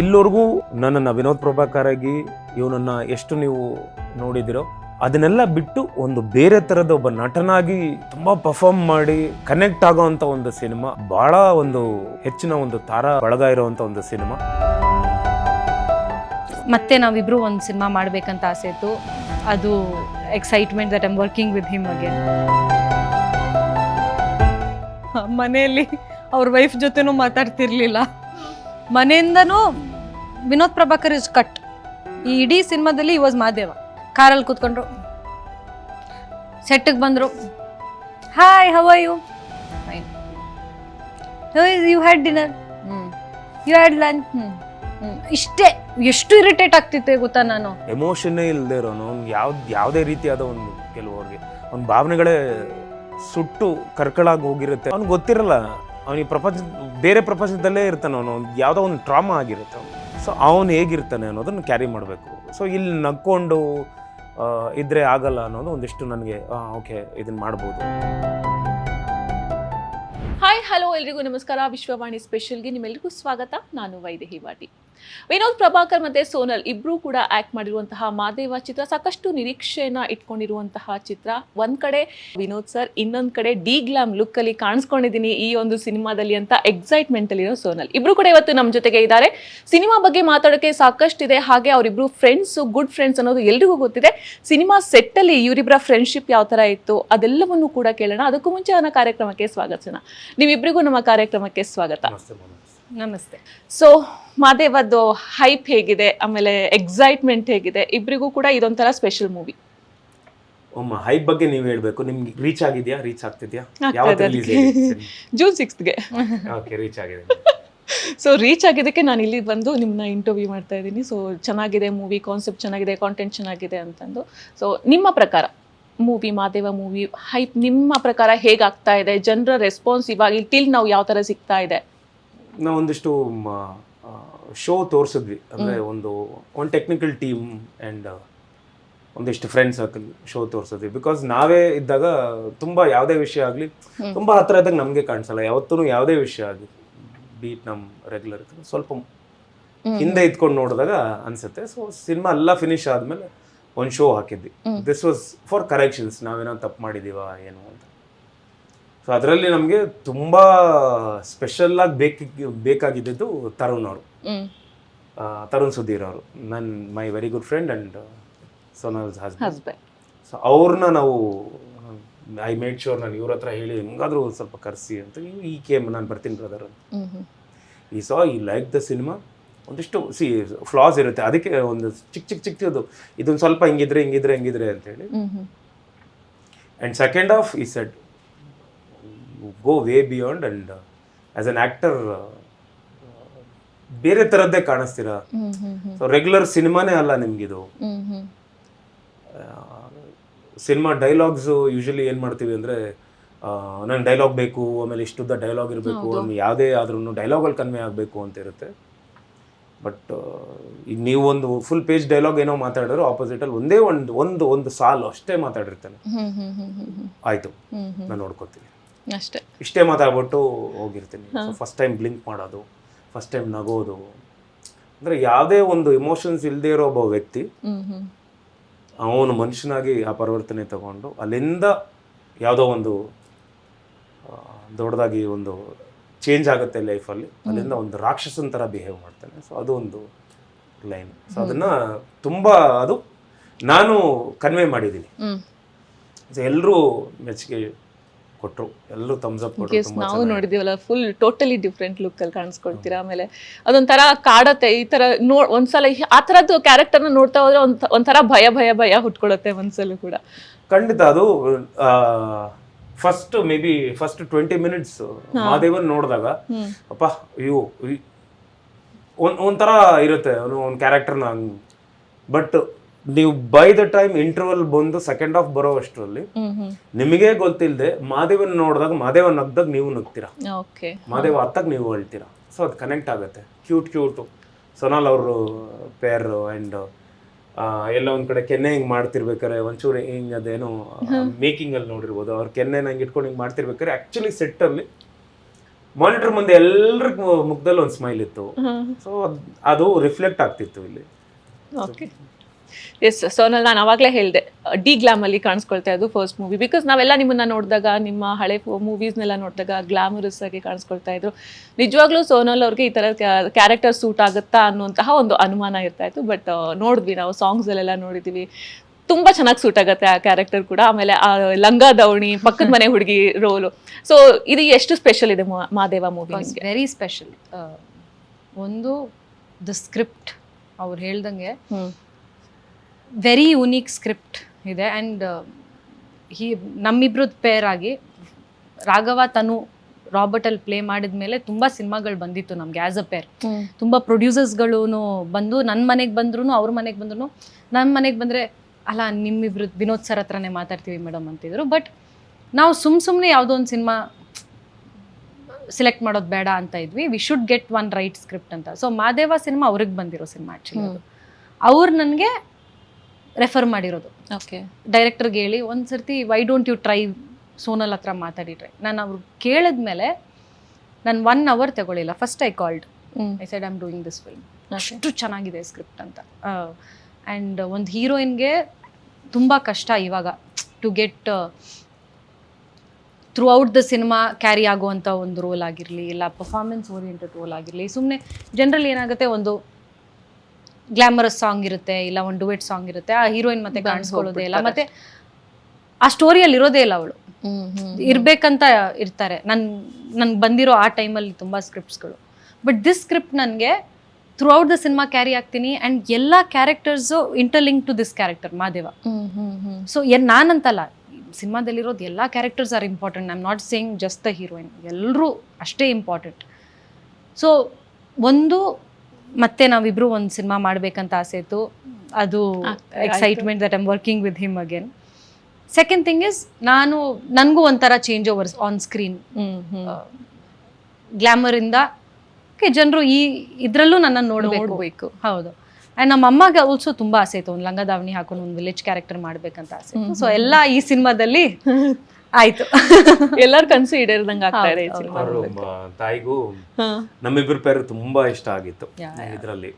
ಇಲ್ಲಿವರೆಗೂ ನನ್ನನ್ನು ವಿನೋದ್ ಪ್ರಭಾಕರಾಗಿ ಇವನನ್ನ ಎಷ್ಟು ನೀವು ನೋಡಿದಿರೋ, ಅದನ್ನೆಲ್ಲ ಬಿಟ್ಟು ಒಂದು ಬೇರೆ ತರದ ಒಬ್ಬ ನಟನಾಗಿ ತುಂಬಾ ಪರ್ಫಾರ್ಮ್ ಮಾಡಿ ಕನೆಕ್ಟ್ ಆಗೋವಂಥ ಒಂದು ಸಿನಿಮಾ ಬಹಳ ಒಂದು ಹೆಚ್ಚಿನ ಒಂದು ತಾರಾ ಬಳಗ ಇರುವಂತ ಒಂದು ಸಿನಿಮಾ. ಮತ್ತೆ ನಾವಿಬ್ರು ಒಂದು ಸಿನಿಮಾ ಮಾಡಬೇಕಂತ ಆಸೆ ಇತ್ತು. ಅದು excitement that I'm working with him again ಮನೆಯಲ್ಲಿ ಅವ್ರ ವೈಫ್ ಜೊತೆನೂ ಮಾತಾಡ್ತಿರ್ಲಿಲ್ಲ. ಮನೆಯಿಂದನೂ ವಿನೋದ್ ಪ್ರಭಾಕರ್ ಇಸ್ ಕಟ್. ಈ ಇಡೀ ಸಿನಿಮಾದಲ್ಲಿ ವಾಸ್ ಮಾದೇವ. ಕಾರಲ್ಲಿ ಕೂತ್ಕೊಂಡ್ರು. ಸೆಟ್ಟಿಗೆ ಬಂದರು. Hi how you fine you had dinner hmm you had lunch hmm ಇಷ್ಟೇ. ಎಷ್ಟು ಇರಿಟೇಟ್ ಆಗ್ತಿತ್ತೆ ಗೊತ್ತಾ ನಾನು. ಎಮೋಷನ್ನೇ ಇಲ್ಲದೆ ಇರೋನು. ಅವ್ನಿಗೆ ಯಾವ್ದು ಯಾವುದೇ ರೀತಿಯಾದ ಒಂದು ಕೆಲವ್ರಿಗೆ. ಅವ್ನ ಭಾವನೆಗಳೇ ಸುಟ್ಟು ಕರ್ಕಳಾಗಿ ಹೋಗಿರುತ್ತೆ. ಅವ್ನಿಗೆ ಗೊತ್ತಿರಲ್ಲ. ಅವನಿಗೆ ಪ್ರಪಂಚ ಬೇರೆ ಪ್ರಪಂಚದಲ್ಲೇ ಇರ್ತಾನೆ ಅವನು. ಯಾವುದೋ ಒಂದು ಟ್ರಾಮಾ ಆಗಿರುತ್ತೆ ಅವನು ಸೊ ಅವನು ಹೇಗಿರ್ತಾನೆ ಅನ್ನೋದನ್ನು ಕ್ಯಾರಿ ಮಾಡಬೇಕು. ಸೊ ಇಲ್ಲಿ ನಕ್ಕೊಂಡು ಇದ್ದರೆ ಆಗಲ್ಲ ಅನ್ನೋದು ಒಂದಿಷ್ಟು ನನಗೆ ಓಕೆ ಇದನ್ನು ಮಾಡ್ಬೋದು. ಹಾಯ್ ಹಲೋ ಎಲ್ರಿಗೂ ನಮಸ್ಕಾರ. ವಿಶ್ವವಾಣಿ ಸ್ಪೆಷಲ್ಗೆ ನಿಮ್ಮೆಲ್ಲರಿಗೂ ಸ್ವಾಗತ. ನಾನು ವೈದೇಹಿ ವಾಟಿ ವಿನೋದ್ ಪ್ರಭಾಕರ್ ಮತ್ತೆ ಸೋನಲ್ ಇಬ್ರು ಕೂಡ ಆಕ್ಟ್ ಮಾಡಿರುವಂತಹ ಮಾದೇವ ಚಿತ್ರ, ಸಾಕಷ್ಟು ನಿರೀಕ್ಷೆಯನ್ನ ಇಟ್ಕೊಂಡಿರುವಂತಹ ಚಿತ್ರ. ಒಂದ್ ಕಡೆ ವಿನೋದ್ ಸರ್, ಇನ್ನೊಂದ್ ಕಡೆ ಡಿ ಗ್ಲಾಮ್ ಲುಕ್ ಅಲ್ಲಿ ಕಾಣಿಸ್ಕೊಂಡಿದ್ದೀನಿ ಈ ಒಂದು ಸಿನಿಮಾದಲ್ಲಿ ಅಂತ ಎಕ್ಸೈಟ್ಮೆಂಟ್ ಅಲ್ಲಿರೋ ಸೋನಲ್. ಇಬ್ರು ಕೂಡ ಇವತ್ತು ನಮ್ಮ ಜೊತೆಗೆ ಇದ್ದಾರೆ. ಸಿನಿಮಾ ಬಗ್ಗೆ ಮಾತಾಡೋಕೆ ಸಾಕಷ್ಟಿದೆ. ಹಾಗೆ ಅವರಿಬ್ರು ಫ್ರೆಂಡ್ಸ್ ಗುಡ್ ಫ್ರೆಂಡ್ಸ್ ಅನ್ನೋದು ಎಲ್ರಿಗೂ ಗೊತ್ತಿದೆ. ಸಿನಿಮಾ ಸೆಟ್ ಅಲ್ಲಿ ಇವರಿಬ್ಬರ ಫ್ರೆಂಡ್ಶಿಪ್ ಯಾವ ತರ ಇತ್ತು ಅದೆಲ್ಲವನ್ನು ಕೂಡ ಕೇಳೋಣ. ಅದಕ್ಕೂ ಮುಂಚೆ ನನ್ನ ಕಾರ್ಯಕ್ರಮಕ್ಕೆ ಸ್ವಾಗತಿಸೋಣ. ನೀವಿಬ್ರಿಗೂ ನಮ್ಮ ಕಾರ್ಯಕ್ರಮಕ್ಕೆ ಸ್ವಾಗತ. ನಮಸ್ತೆ. ಸೊ ಮಾದೇವದ್ದು ಹೈಪ್ ಹೇಗಿದೆ ಆಮೇಲೆ ಎಕ್ಸೈಟ್ಮೆಂಟ್ ಹೇಗಿದೆ ಇಬ್ರಿಗೂ ಕೂಡ ಇದೊಂಥರ ಸ್ಪೆಷಲ್ ಮೂವಿ ಒಮ್ಮ ಹೈಪ್ ಬಗ್ಗೆ ನೀವು ಹೇಳಬೇಕು ನಿಮ್ಗೆ ರೀಚ್ ಆಗಿದೆಯಾ ರೀಚ್ ಆಗ್ತಿದ್ಯಾ? ಯಾವಾಗ ರಿಲೀಸ್ ಜೂನ್ ಸಿಕ್ಸ್ತ್ಗೆ ಓಕೆ ರೀಚ್ ಆಗಿದೆ. ಸೊ ರೀಚ್ ಆಗಿದ್ದಕ್ಕೆ ನಾನು ಇಲ್ಲಿ ಬಂದು ನಿಮ್ಮನ್ನ ಇಂಟರ್ವ್ಯೂ ಮಾಡ್ತಾ ಇದ್ದೀನಿ. ಸೊ ಚೆನ್ನಾಗಿದೆ ಮೂವಿ ಕಾನ್ಸೆಪ್ಟ್ ಚೆನ್ನಾಗಿದೆ ಕಾಂಟೆಂಟ್ ಚೆನ್ನಾಗಿದೆ ಅಂತಂದು. ಸೊ ನಿಮ್ಮ ಪ್ರಕಾರ ಮೂವಿ ಮಾದೇವ ಮೂವಿ ಹೈಪ್ ನಿಮ್ಮ ಪ್ರಕಾರ ಹೇಗಾಗ್ತಾ ಇದೆ? ಜನರ ರೆಸ್ಪಾನ್ಸ್ ಇವಾಗ ಟಿಲ್ ನಾವು ಯಾವ ಥರ ಸಿಗ್ತಾ ಇದೆ? ನಾವು ಒಂದಿಷ್ಟು ಶೋ ತೋರಿಸಿದ್ವಿ. ಅಂದ್ರೆ ಒಂದು ಒಂದು ಟೆಕ್ನಿಕಲ್ ಟೀಮ್ ಆ್ಯಂಡ್ ಒಂದಿಷ್ಟು ಫ್ರೆಂಡ್ ಸರ್ಕಲ್ ಶೋ ತೋರಿಸಿದ್ವಿ. ಬಿಕಾಸ್ ನಾವೇ ಇದ್ದಾಗ ತುಂಬಾ ಯಾವುದೇ ವಿಷಯ ಆಗಲಿ ತುಂಬಾ ಹತ್ತಿರ ಇದ್ದಾಗ ನಮಗೆ ಕಾಣಿಸಲ್ಲ. ಯಾವತ್ತೂ ಯಾವುದೇ ವಿಷಯ ಆಗಲಿ ಬೀಟ್ ನಮ್ಮ ರೆಗ್ಯುಲರ್ ಸ್ವಲ್ಪ ಹಿಂದೆ ಇದ್ಕೊಂಡು ನೋಡಿದಾಗ ಅನ್ಸುತ್ತೆ. ಸೊ ಸಿನಿಮಾ ಎಲ್ಲ ಫಿನಿಶ್ ಆದಮೇಲೆ ಒಂದು ಶೋ ಹಾಕಿದ್ವಿ. ದಿಸ್ ವಾಸ್ ಫಾರ್ ಕರೆಕ್ಷನ್ಸ್ ನಾವೇನೋ ತಪ್ಪು ಮಾಡಿದ್ದೀವ ಏನು ಅಂತ. ಸೊ ಅದರಲ್ಲಿ ನಮಗೆ ತುಂಬ ಸ್ಪೆಷಲ್ ಆಗಿ ಬೇಕಿ ಬೇಕಾಗಿದ್ದು ತರುಣ್ ಅವರು. ತರುಣ್ ಸುಧೀರ್ ಅವರು. ನನ್ನ my very good friend and Sonal's husband so ಅವ್ರನ್ನ ನಾವು ಐ ಮೇಡ್ ಶೋರ್ ನಾನು ಇವ್ರ ಹತ್ರ ಹೇಳಿ ಹೆಂಗಾದ್ರೂ ಸ್ವಲ್ಪ ಕರೆಸಿ ಅಂತ ಈ- ಕೇಮ್ ನಾನು ಬರ್ತೀನಿ ಬ್ರದರ್ ಅಂತ. ಈ ಸಾ ಈ ಲೈಕ್ ದ ಸಿನಿಮಾ ಒಂದಿಷ್ಟು ಸಿ ಫ್ಲಾಸ್ ಇರುತ್ತೆ. ಅದಕ್ಕೆ ಒಂದು ಚಿಕ್ಕ ಚಿಕ್ಕ ಚಿಕ್ಕದು ಇದೊಂದು ಸ್ವಲ್ಪ ಹಿಂಗಿದ್ರೆ ಹಿಂಗಿದ್ರೆ ಹಿಂಗಿದ್ರೆ ಅಂತೇಳಿ ಆ್ಯಂಡ್ ಸೆಕೆಂಡ್ ಆಫ್ ಈ set go way beyond and as an actor ಬೇರೆ ಥರದ್ದೇ ಕಾಣಿಸ್ತೀರಾ? ಸೊ ರೆಗ್ಯುಲರ್ ಸಿನಿಮಾನೇ ಅಲ್ಲ ನಿಮ್ಗಿದು. ಸಿನಿಮಾ ಡೈಲಾಗ್ಸು ಯೂಶಲಿ ಏನು ಮಾಡ್ತೀವಿ ಅಂದರೆ ನಂಗೆ ಡೈಲಾಗ್ ಬೇಕು ಆಮೇಲೆ ಇಷ್ಟುದ್ದ ಡೈಲಾಗ್ ಇರಬೇಕು ಯಾವುದೇ ಆದ್ರೂ ಡೈಲಾಗಲ್ಲಿ ಕನ್ವೆ ಆಗಬೇಕು ಅಂತ ಇರುತ್ತೆ ಬಟ್ ಈಗ ನೀವು ಒಂದು ಫುಲ್ ಪೇಜ್ ಡೈಲಾಗ್ ಏನೋ ಮಾತಾಡಿದ್ರು ಆಪೋಸಿಟಲ್ಲಿ ಒಂದೇ ಒಂದು ಒಂದು ಒಂದು ಸಾಲು ಅಷ್ಟೇ ಮಾತಾಡಿರ್ತಾನೆ. ಆಯಿತು. ನಾನು ನೋಡ್ಕೋತೀನಿ. ಅಷ್ಟೇ. ಇಷ್ಟೇ ಮಾತಾಡ್ಬಿಟ್ಟು ಹೋಗಿರ್ತೀನಿ. ಫಸ್ಟ್ ಟೈಮ್ ಬ್ಲಿಂಕ್ ಮಾಡೋದು ಫಸ್ಟ್ ಟೈಮ್ ನಗೋದು. ಅಂದರೆ ಯಾವುದೇ ಒಂದು ಇಮೋಷನ್ಸ್ ಇಲ್ಲದೆ ಇರೋ ಒಬ್ಬ ವ್ಯಕ್ತಿ ಅವನು ಮನುಷ್ಯನಾಗಿ ಆ ಪರಿವರ್ತನೆ ತಗೊಂಡು ಅಲ್ಲಿಂದ ಯಾವುದೋ ಒಂದು ದೊಡ್ಡದಾಗಿ ಒಂದು ಚೇಂಜ್ ಆಗುತ್ತೆ ಲೈಫಲ್ಲಿ ಅಲ್ಲಿಂದ ಒಂದು ರಾಕ್ಷಸನ ಥರ ಬಿಹೇವ್ ಮಾಡ್ತಾನೆ. ಸೊ ಅದು ಒಂದು ಲೈನ್ ಸೊ ಅದನ್ನ ತುಂಬ ಅದು ನಾನು ಕನ್ವೆ ಮಾಡಿದ್ದೀನಿ. ಸೊ ಎಲ್ಲರೂ ಮೆಚ್ಚುಗೆ ಕೊಟ್ಟರು ಎಲ್ಲರೂ ಥಮ್ಸ್ ಅಪ್ ಕೊಟ್ಟರು ನಾವು ನೋಡಿದೀವಲ್ಲ ಫುಲ್ ಟೋಟಲಿ ಡಿಫ್ರೆಂಟ್ ಲುಕ್ ಅಲ್ಲಿ ಕಾಣಿಸ್ಕೊಳ್ತೀರಾ ಆಮೇಲೆ. ಅದೊಂಥರ ಕಾಡತ್ತೆ ಈ ತರ ನೋ ಒಂದ್ಸಲ ಆ ತರದ್ದು ಕ್ಯಾರೆಕ್ಟರ್ನ ನೋಡ್ತಾ ಹೋದ್ರೆ ಒಂದ್ ಒಂಥರ ಭಯ ಭಯ ಭಯ ಹುಟ್ಕೊಳತ್ತೆ ಒಂದ್ಸಲ ಕೂಡ. ಖಂಡಿತ ಅದು first may be first twenty minutes Mahadevan ನೋಡಿದಾಗ ಅಪ್ಪ ಅಯ್ಯೋ ಒಂದ್ ಒಂಥರ ಇರುತ್ತೆ ಅವನು ಒಂದು ಕ್ಯಾರೆಕ್ಟರ್ನ ಬಟ್ ನೀವು ಬೈ ದ ಟೈಮ್ ಇಂಟರ್ವಲ್ ಬಂದು ಸೆಕೆಂಡ್ ಹಾಫ್ ಬರೋ ಅಷ್ಟರಲ್ಲಿ ನಿಮಗೆ ಗೊತ್ತಿಲ್ಲದೆ ಮಾದೇವನ್ ನೋಡಿದಾಗ ಮಾದೇವ ನಗ್ದಾಗ ನೀವು ನಗ್ತೀರಾ? ಮಾದೇವ ಹತ್ತಾಗ ನೀವು ಹೇಳ್ತೀರಾ? ಸೊ ಅದು ಕನೆಕ್ಟ್ ಆಗುತ್ತೆ. ಕ್ಯೂಟ್ ಕ್ಯೂಟು ಸೊನಾಲ್ ಅವರು ಪೇರ್ ಆ್ಯಂಡ್ ಎಲ್ಲ ಒಂದು ಕಡೆ ಕೆನ್ನೆ ಹಿಂಗೆ ಮಾಡ್ತಿರ್ಬೇಕಾರೆ ಒಂಚೂರು ಹಿಂಗೆ ಅದೇನು ಮೇಕಿಂಗ್ ಅಲ್ಲಿ ನೋಡಿರ್ಬೋದು. ಅವ್ರ ಕೆನ್ನೆ ಹಂಗೆ ಇಟ್ಕೊಂಡು ಹಿಂಗೆ ಮಾಡ್ತಿರ್ಬೇಕಾರೆ ಆಕ್ಚುಲಿ ಸೆಟ್ ಅಲ್ಲಿ ಮಾನಿಟರ್ ಮುಂದೆ ಎಲ್ಲರ ಮುಖದಲ್ಲಿ ಒಂದು ಸ್ಮೈಲ್ ಇತ್ತು. ಸೊ ಅದು ರಿಫ್ಲೆಕ್ಟ್ ಆಗ್ತಿತ್ತು ಇಲ್ಲಿ. ಓಕೆ ಎಸ್ ಸೋನಲ್ ನಾನು ಅವಾಗಲೇ ಹೇಳಿದೆ. ಡಿ ಗ್ಲಾಮಲ್ಲಿ ಕಾಣಿಸ್ಕೊಳ್ತಾ ಇದ್ದು ಫಸ್ಟ್ ಮೂವಿ ಬಿಕಾಸ್ ನಾವೆಲ್ಲ ನಿಮ್ಮನ್ನ ನೋಡಿದಾಗ ನಿಮ್ಮ ಹಳೆ ಮೂವೀಸ್ನೆಲ್ಲ ನೋಡಿದಾಗ ಗ್ಲಾಮರಸ್ ಆಗಿ ಕಾಣಿಸ್ಕೊಳ್ತಾ ಇದ್ರು. ನಿಜವಾಗ್ಲೂ ಸೋನಲ್ ಅವ್ರಿಗೆ ಈ ಥರ ಕ್ಯಾರೆಕ್ಟರ್ ಸೂಟ್ ಆಗುತ್ತಾ ಅನ್ನುವಂತಹ ಒಂದು ಅನುಮಾನ ಇರ್ತಾ ಇತ್ತು. ಬಟ್ ನೋಡಿದ್ವಿ ನಾವು ಸಾಂಗ್ಸಲ್ಲೆಲ್ಲ ನೋಡಿದ್ವಿ. ತುಂಬಾ ಚೆನ್ನಾಗಿ ಸೂಟ್ ಆಗುತ್ತೆ ಆ ಕ್ಯಾರೆಕ್ಟರ್ ಕೂಡ. ಆಮೇಲೆ ಆ ಲಂಗ ದವಣಿ ಪಕ್ಕದ ಮನೆ ಹುಡುಗಿ ರೋಲು. ಸೊ ಇದು ಎಷ್ಟು ಸ್ಪೆಷಲ್ ಇದೆ ಮಾದೇವ ಮೂವಿ ವೆರಿ ಸ್ಪೆಷಲ್ ಒಂದು ದ ಸ್ಕ್ರಿಪ್ಟ್ ಅವ್ರು ಹೇಳ್ದಂಗೆ ವೆರಿ ಯುನೀಕ್ ಸ್ಕ್ರಿಪ್ಟ್ ಇದೆ. ಆ್ಯಂಡ್ ಹಿ ನಮ್ಮಿಬ್ರದ್ದು ಪೇರ್ ಆಗಿ ರಾಘವ ತನು ರಾಬರ್ಟಲ್ಲಿ ಪ್ಲೇ ಮಾಡಿದ ಮೇಲೆ ತುಂಬ ಸಿನಿಮಾಗಳು ಬಂದಿತ್ತು ನಮ್ಗೆ ಆ್ಯಸ್ ಅ ಪೇರ್ ತುಂಬ ಪ್ರೊಡ್ಯೂಸರ್ಸ್ಗಳು ಬಂದು ನನ್ನ ಮನೆಗೆ ಬಂದ್ರು ಅವ್ರ ಮನೆಗೆ ಬಂದ್ರು ನನ್ನ ಮನೆಗೆ ಬಂದರೆ ಅಲ್ಲ ನಿಮ್ಮಿಬ್ರು ವಿನೋದ್ ಸರ್ ಹತ್ರನೇ ಮಾತಾಡ್ತೀವಿ ಮೇಡಮ್ ಅಂತಿದ್ರು. ಬಟ್ ನಾವು ಸುಮ್ ಸುಮ್ಮನೆ ಯಾವುದೋ ಒಂದು ಸಿನಿಮಾ ಸೆಲೆಕ್ಟ್ ಮಾಡೋದು ಬೇಡ ಅಂತ ಇದ್ವಿ. We should get one right script ಅಂತ. ಸೊ ಮಾದೇವ ಸಿನಿಮಾ ಅವ್ರಿಗೆ ಬಂದಿರೋ ಸಿನಿಮಾ ಆ್ಯಕ್ಚುಲಿ ಅವ್ರು ನನಗೆ ರೆಫರ್ ಮಾಡಿರೋದು. ಓಕೆ ಡೈರೆಕ್ಟರ್ಗೆ ಹೇಳಿ ಒಂದು ಸರ್ತಿ why don't you try Sonal ಹತ್ರ ಮಾತಾಡಿ ಟ್ರೈ ನಾನು ಅವ್ರು ಕೇಳಿದ್ಮೇಲೆ ನಾನು ಒನ್ ಅವರ್ ತಗೊಳ್ಳಿಲ್ಲ. First I called I said I'm doing this film. ಅಷ್ಟು ಚೆನ್ನಾಗಿದೆ ಸ್ಕ್ರಿಪ್ಟ್ ಅಂತ. ಆ್ಯಂಡ್ ಒಂದು ಹೀರೋಯಿನ್ಗೆ ತುಂಬ ಕಷ್ಟ ಇವಾಗ to get throughout the cinema carry ಆಗುವಂಥ ಒಂದು ರೋಲ್ ಆಗಿರಲಿ ಇಲ್ಲ ಪರ್ಫಾರ್ಮೆನ್ಸ್ ಓರಿಯೆಂಟೆಡ್ ರೋಲ್ ಆಗಿರಲಿ ಸುಮ್ಮನೆ ಜನರಲ್ ಏನಾಗುತ್ತೆ ಒಂದು ಗ್ಲಾಮರಸ್ ಸಾಂಗ್ ಇರುತ್ತೆ ಇಲ್ಲ ಒಂದು ಡುವೆಟ್ ಸಾಂಗ್ ಇರುತ್ತೆ ಆ ಹೀರೋಯಿನ್ ಮತ್ತೆ ಕಾಣಿಸ್ಕೊಳ್ಳೋದೇ ಇಲ್ಲ. ಮತ್ತೆ ಆ ಸ್ಟೋರಿಯಲ್ಲಿ ಇರೋದೇ ಇಲ್ಲ ಅವಳು. ಇರ್ಬೇಕಂತ ಇರ್ತಾರೆ. ನನ್ ನನ್ ಬಂದಿರೋ ಆ ಟೈಮಲ್ಲಿ ತುಂಬ ಸ್ಕ್ರಿಪ್ಟ್ಸ್ಗಳು ಬಟ್ ದಿಸ್ ಸ್ಕ್ರಿಪ್ಟ್ ನನಗೆ throughout the cinema carry ಆಗ್ತೀನಿ ಆ್ಯಂಡ್ ಎಲ್ಲ characters interlink to this character Madeva. So N ನಾನಂತಲ್ಲ ಸಿನಿಮಾದಲ್ಲಿರೋದು ಎಲ್ಲ characters are important I am not saying just the heroine ಎಲ್ಲರೂ ಅಷ್ಟೇ ಇಂಪಾರ್ಟೆಂಟ್ ಸೊ ಒಂದು ಮತ್ತೆ ನಾವಿಬ್ರು ಒಂದು ಸಿನಿಮಾ ಮಾಡ್ಬೇಕಂತ ಆಸೆ ಇತ್ತು. ಅದು excitement that I'm working with him again second thing is ನಾನು ನನಗೂ ಒಂಥರ ಚೇಂಜ್ ಓವರ್ಸ್ ಆನ್ ಸ್ಕ್ರೀನ್ ಗ್ಲಾಮರಿಂದ ಓಕೆ ಜನರು ಈ ಇದರಲ್ಲೂ ನನ್ನ ನೋಡಬೇಕು. ಹೌದು. ಆ್ಯಂಡ್ ನಮ್ಮ ಅಮ್ಮಗೆ ಆಲ್ಸೋ ತುಂಬ ಆಸೆ ಇತ್ತು. ಒಂದು ಲಂಗ ದಾವಣಿ ಹಾಕೊಂಡು ಒಂದು ವಿಲೇಜ್ ಕ್ಯಾರೆಕ್ಟರ್ ಮಾಡ್ಬೇಕಂತ ಆಸೆ ಸೊ ಎಲ್ಲ ಈ ಸಿನಿಮಾದಲ್ಲಿ ಆಯ್ತು. ಎಲ್ಲಾರು ಕನ್ಸು ಈಡೇರ್ದಂಗ ಆಗ್ತಾ ಇದೆ ಈ ಹೌದು, ಸಿನಿಮಾ. ಅವ್ರು ಮ- ತಾಯಿಗೂ. ನಮ್ಮಿಬ್ಬರ ಪೇರು ತುಂಬಾ ಇಷ್ಟ ಆಗಿತ್ತು. ಇದರಲ್ಲಿ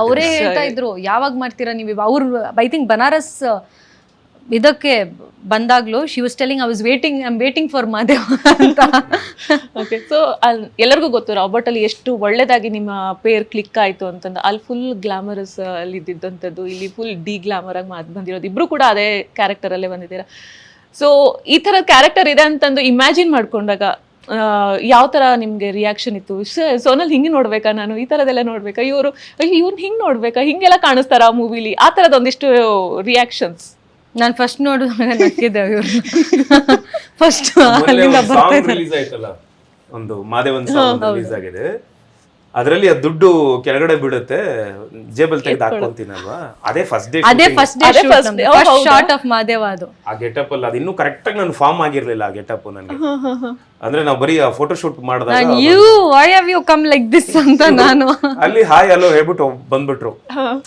ಅವರೇ ಹೇಳ್ತಾ ಇದ್ರು ಯಾವಾಗ ಮಾಡ್ತೀರಾ ನೀವು ಅವ್ರು ಐ ಥಿಂಕ್ ಬನಾರಸ್ ಇದಕ್ಕೆ ಬಂದಾಗ್ಲೂ she was telling I was waiting I am waiting for Madev ಅಂತ ಓಕೆ ಸೊ ಎಲ್ಲರಿಗೂ ಗೊತ್ತು ರಾಬರ್ಟ್ ಅಲ್ಲಿ ಎಷ್ಟು ಒಳ್ಳೇದಾಗಿ ನಿಮ್ಮ ಪೇರ್ ಕ್ಲಿಕ್ ಆಯ್ತು ಅಂತಂದು. ಅಲ್ಲಿ ಫುಲ್ ಗ್ಲಾಮರಸ್ ಅಲ್ಲಿ ಇದ್ದಿದ್ದಂಥದ್ದು ಇಲ್ಲಿ ಫುಲ್ ಡಿ ಗ್ಲಾಮರ್ ಆಗಿ ಮಾತು ಬಂದಿರೋದು. ಇಬ್ರು ಕೂಡ ಅದೇ ಕ್ಯಾರೆಕ್ಟರಲ್ಲೇ ಬಂದಿದ್ದೀರಾ? ಸೊ ಈ ತರ ಕ್ಯಾರೆಕ್ಟರ್ ಇದೆ ಅಂತಂದು ಇಮ್ಯಾಜಿನ್ ಮಾಡ್ಕೊಂಡಾಗ ಯಾವ ತರ ನಿಮ್ಗೆ ರಿಯಾಕ್ಷನ್ ಇತ್ತು? ಸೋನಲ್ಲಿ ಸೋನಲ್ ಹಿಂಗೆ ನೋಡ್ಬೇಕಾ ನಾನು? ಈ ತರದೆಲ್ಲ ನೋಡ್ಬೇಕಾ? ಇವರು ಇವ್ರನ್ನ ಹಿಂಗೆ ನೋಡ್ಬೇಕಾ? ಹಿಂಗೆಲ್ಲ ಕಾಣಿಸ್ತಾರ ಆ ಮೂವಿಲಿ ಆ ತರದ ಒಂದಿಷ್ಟು ರಿಯಾಕ್ಷನ್ಸ್ ನಾನು ಫಸ್ಟ್ ನೋಡಿದಾಗ ನಕ್ಕಿದ್ದೆ ಇವ್ರು ಫಸ್ಟ್ ಅಲ್ಲಿಂದ ಬರ್ತಾ ಒಂದು ಮಾದೇವನ್ ಸಾಂಗ್ ರಿಲೀಸ್ ಆಗಿದೆ. ಅದರಲ್ಲಿ ಆ ದುಡ್ಡು ಕೆಳಗಡೆ ಬಿಡುತ್ತೆ ಜೇಬಲ್ ತೆಗೆದು ಹಾಕೊಂತೀನಲ್ವಾ ಅದೇ ಫಸ್ಟ್ ಡೇ ಅದೇ first day first? Short of Madeva ಅದು. ಆ ಗೆಟಪ್ ಅಲ್ಲಿ ಅದು ಇನ್ನೂ ಕರೆಕ್ಟ್ ಆಗಿ ನಾನು ಫಾರ್ಮ್ ಆಗಿರ್ಲಿಲ್ಲ ಆ ಗೆಟಪ್ ನನಗೆ. ಅಂದ್ರೆ ನಾವು ಬರೀ ಆ ಫೋಟೋ ಶೂಟ್ ಮಾಡಿದಾಗ you why have you come like this ಅಂತ ನಾನು. ಅಲ್ಲಿ ಹಾಯ್ ಹಲೋ ಹೇಳ್ಬಿಟ್ಟು ಬಂದ್ಬಿಟ್ರು.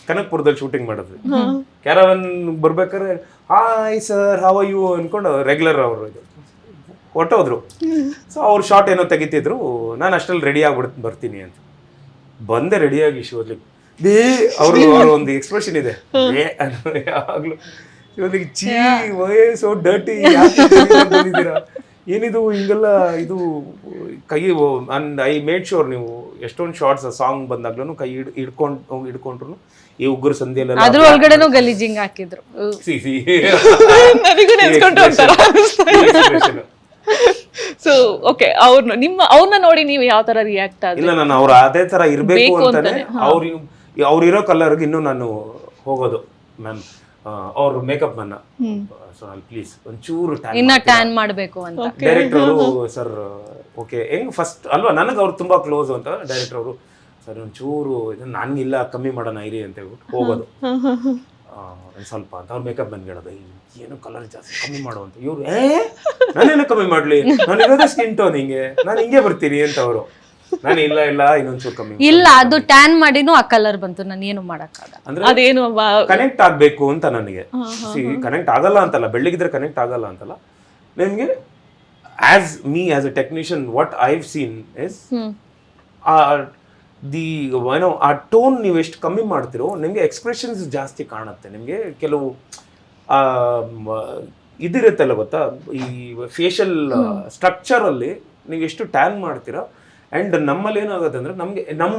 ಕನಕ್ಪುರದಲ್ಲಿ ಶೂಟಿಂಗ್ ಮಾಡಿದ್ವಿ. ಕ್ಯಾರವನ್ ಬರ್ಬೇಕಾದ್ರೆ ಹಾಯ್ ಸರ್ ಹಾವ್ ಯು ಅನ್ಕೊಂಡು ರೆಗ್ಯುಲರ್ ಅವರು ಹೊಟ್ಟೋದ್ರು ಸೊ ಅವ್ರು ಶಾರ್ಟ್ ಏನೋ ತೆಗಿತಿದ್ರು. ನಾನು ಅಷ್ಟರಲ್ಲಿ ರೆಡಿ ಆಗ್ಬಿಡ್ ಬರ್ತೀನಿ ಅಂತ. ಬಂದೆ ರೆಡಿಯಾಗಿ ಶಿವಲಿಗೆ ಬೇ ಅವರು ಅವ್ರ ಒಂದು ಎಕ್ಸ್ಪ್ರೆಷನ್ ಇದೆ. ಯಾವಾಗ್ಲೂ ಶಿವಲಿಗೆ ಚೀ ವಯಸ್ಸು ಡರ್ಟಿ ಏನಿದು ಹಿಂಗೆಲ್ಲ ಇದು ಕೈ ಅಂಡ್ ಐ ಮೇಡ್ ಶೋರ್ ನೀವು ಎಷ್ಟೊಂದು ಶಾರ್ಟ್ಸ್ ಸಾಂಗ್ ಬಂದಾಗ್ಲೂ ಕೈ ಹಿಡ್ ಹಿಡ್ಕೊಂಡು ಹಿಡ್ಕೊಂಡ್ರು ಈ ಉಗ್ರ ಸಂಧಿಯಲ್ಲ ಅದ್ರ ಒಳಗಡೆನೂ ಗಲೀಜಿಂಗ್ ಹಾಕಿದ್ರು. C C. ಸೊ ಓಕೆ ಅವ್ರನ್ನ ನಿಮ್ಮ ಅವ್ರನ್ನ ನೋಡಿ ನೀವು ಯಾವ ತರ ರಿಯಾಕ್ಟ್ ಆದ್ರೆ? ಇಲ್ಲ ನಾನು ಅವ್ರ ಅದೇ ತರ ಇರಬೇಕು ಬೇಕು ಅಂತಾನೆ ಅವ್ರ ಅವ್ರು ಇರೋ ಕಲರ್ಗೆ ಇನ್ನೂ ನಾನು ಹೋಗೋದು ಮ್ಯಾಮ್ ಅವ್ರ ಮೇಕಪ್ ಅನ್ನ. ಸೊ ಪ್ಲೀಸ್ ಒಂಚೂರು ಇನ್ನ ಟ್ಯಾನ್ ಮಾಡಬೇಕು ಅಂತ. ಡೈರೆಕ್ಟರ್ ಅವರು ಸರ್ ಓಕೆ ಹೆಂಗ್ ಫಸ್ಟ್ ಅಲ್ವಾ ನನಗೆ ಅವ್ರು ತುಂಬಾ ಕ್ಲೋಸ್ ಅಂತ. ಡೈರೆಕ್ಟರ್ ಅವರು ಸರ್ ಒಂಚೂರು ಇದು ಇಲ್ಲ ಕಮ್ಮಿ ಮಾಡೋಣ ಇರಿ ಅಂತ ಹೇಳ್ಬಿಟ್ಟು ಹೋಗೋದು. ಒಂದ್ ಸ್ವಲ್ಪ ಅಂತ ಅವ್ರ ಮೇಕಪ್ ಬಂದ್ ಹೇಳೋದು ಏನು ಕಲರ್ ಜಾಸ್ತಿ ಕಮ್ಮಿ ಮಾಡು ಅಂತ. ಇವ್ರು ಏ ನಾನೇನು ಕಮ್ಮಿ ಮಾಡ್ಲಿ? ನಾನು ಇರೋದೇ ಸ್ಕಿನ್ ಟೋನ್ ಹಿಂಗೆ. ನಾನು ಹಿಂಗೆ ಬರ್ತೀನಿ ಅಂತ ಅವರು. ನಾನು ಇಲ್ಲ ಇಲ್ಲ ಇನ್ನೊಂಚೂರು ಕಮ್ಮಿ ಇಲ್ಲ ಅದು ಟ್ಯಾನ್ ಮಾಡಿನೂ ಆ ಕಲರ್ ಬಂತು. ನಾನು ಏನು ಮಾಡಕ್ಕಾಗಲ್ಲ. ಅಂದ್ರೆ ಅದೇನು ಕನೆಕ್ಟ್ ಆಗಬೇಕು ಅಂತ ನನಗೆ. ಕನೆಕ್ಟ್ ಆಗಲ್ಲ ಅಂತಲ್ಲ ಬೆಳ್ಳಿಗಿದ್ರೆ ಕನೆಕ್ಟ್ ಆಗಲ್ಲ ಅಂತಲ್ಲ. ನನಗೆ as me as a technician what I have seen is ಆ ದಿ ಏನೋ ಆ ಟೋನ್ ನೀವು ಎಷ್ಟು ಕಮ್ಮಿ ಮಾಡ್ತಿರೋ ನಿಮಗೆ ಎಕ್ಸ್ಪ್ರೆಷನ್ಸ್ ಜಾಸ್ತಿ ಕಾಣುತ್ತೆ. ನಿಮಗೆ ಕೆಲವು ಇದಿರುತ್ತಲ್ಲ ಗೊತ್ತಾ? ಈ ಫೇಶಿಯಲ್ ಸ್ಟ್ರಕ್ಚರಲ್ಲಿ ನೀವು ಎಷ್ಟು ಟ್ಯಾನ್ ಮಾಡ್ತೀರೋ ಆ್ಯಂಡ್ ನಮ್ಮಲ್ಲಿ ಏನಾಗುತ್ತೆ ಅಂದ್ರೆ ನಮಗೆ ನಮ್ಮ